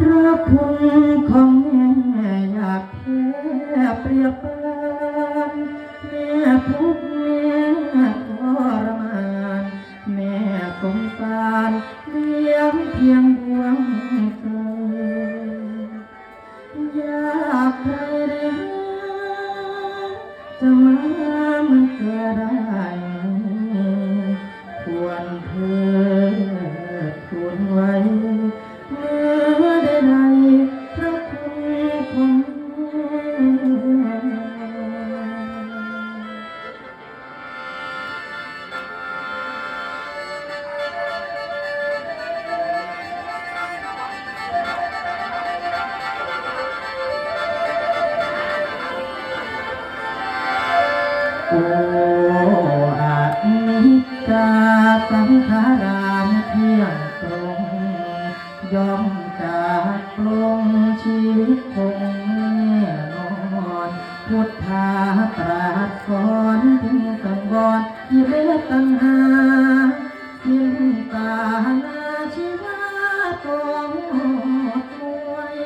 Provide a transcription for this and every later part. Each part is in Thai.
พระคุณของแม่อยากแค่เปรียบ โอ้อานิจจาสังขารามเที่ยงตรงยอมจากปลงชีวิตคงแน่นอนพุทธาตรัสสอนถึงสังวรที่เลือตัณหาสิ้นตานาชีวาตองป่วย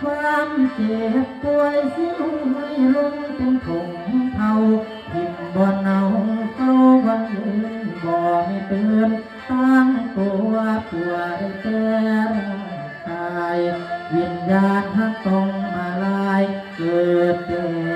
ความเจ็บป่วยสิ้นไม่ลงเป็นถงเทา บ่เนาเข้าวันลืมบ่ไม่เตือนตั้งตัวปัวได้แต่ร่างกาย วิญญาณทั้งตรงมาลายเกิดเก่เ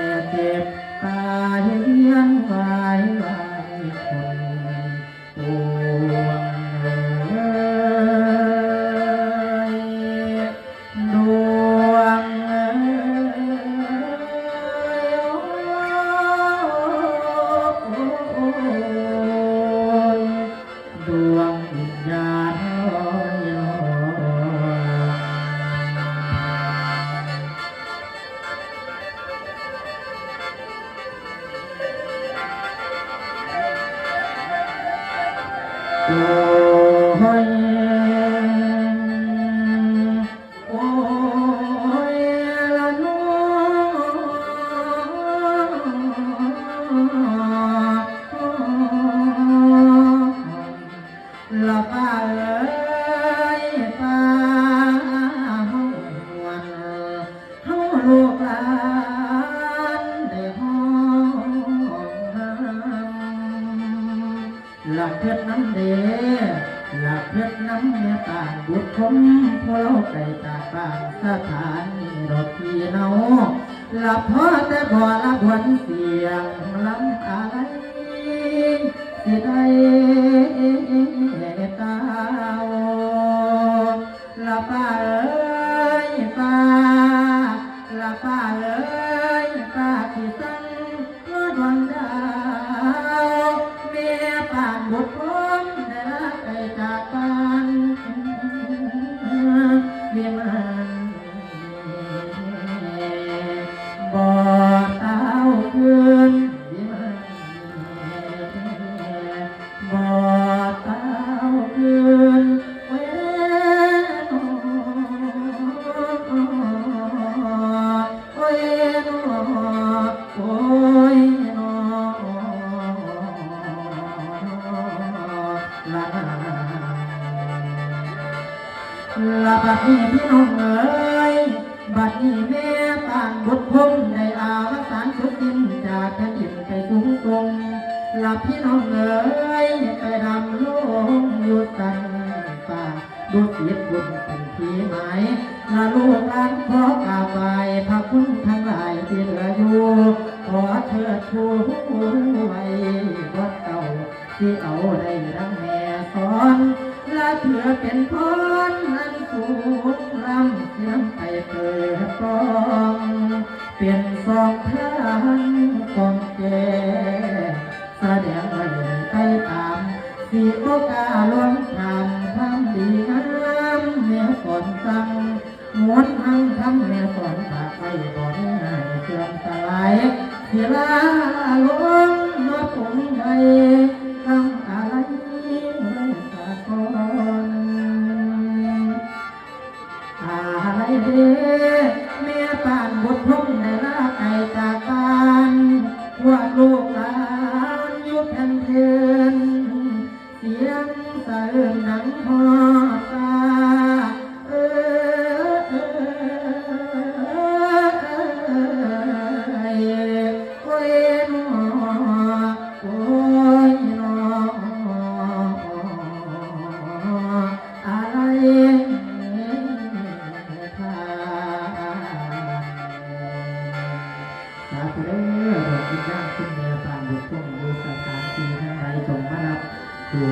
ละป้าเอ้ยป้าเฮาหวนเฮาลูกหลานได้ห้องหาหลักเพชรน้ำเดหลักเพชรน้ำเมียต่างบุตรคมพวเราไก่จากบ้านสถานีรถพี่เนาหลับพอแต่บ่ละบวนเสียงลำอะไรสิได้ตาวห ลับป้าเอ้ยป้าลับป้าเอ้ยป้าที่สั่งว่าดวงดาวเมียป่านบุตรผมได้รักไปจากบ้านเมียมันบ่เต้าคืนเมียมันบ่ บัดนี้พี่น้องเอ๋ยบัดนี้แม่ต่างบุตรพงได้อาวสานสุดดินจากแผ่นดินไปสูงตรงลาพี่น้องเอ๋ยไปดำลงอยู่ตันป่าดูเสียบุญเป็นที่หมายลาลูกหลานขอกราบไหว้พระคุณทั้งหลายที่เหลืออยู่ขอเชิดชูไว้วัดเก่าที่เอาได้ดังแม่สอนและเพื่อเป็นพรนั้น สูงลำเสียงไปเปิดกองเปลี่ยนสองทางกองแก่แสดงไว้ไปตามสีโอกาลวงทำทำดีงามแม่สอนสั่งมวนทั้งทำแม่สอนฝาไว้บ่ได้ให้เสื่อมสลายเสียลาลง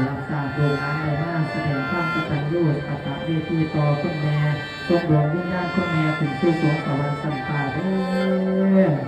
รับสรางโรงงานในบ้านแสดงความกตัญญูกตะเวทีต่อคุณแม่ทรงดวงวิญญาณคุณแม่ถึงสู่สวงสวรรค์สัมปาเด้อ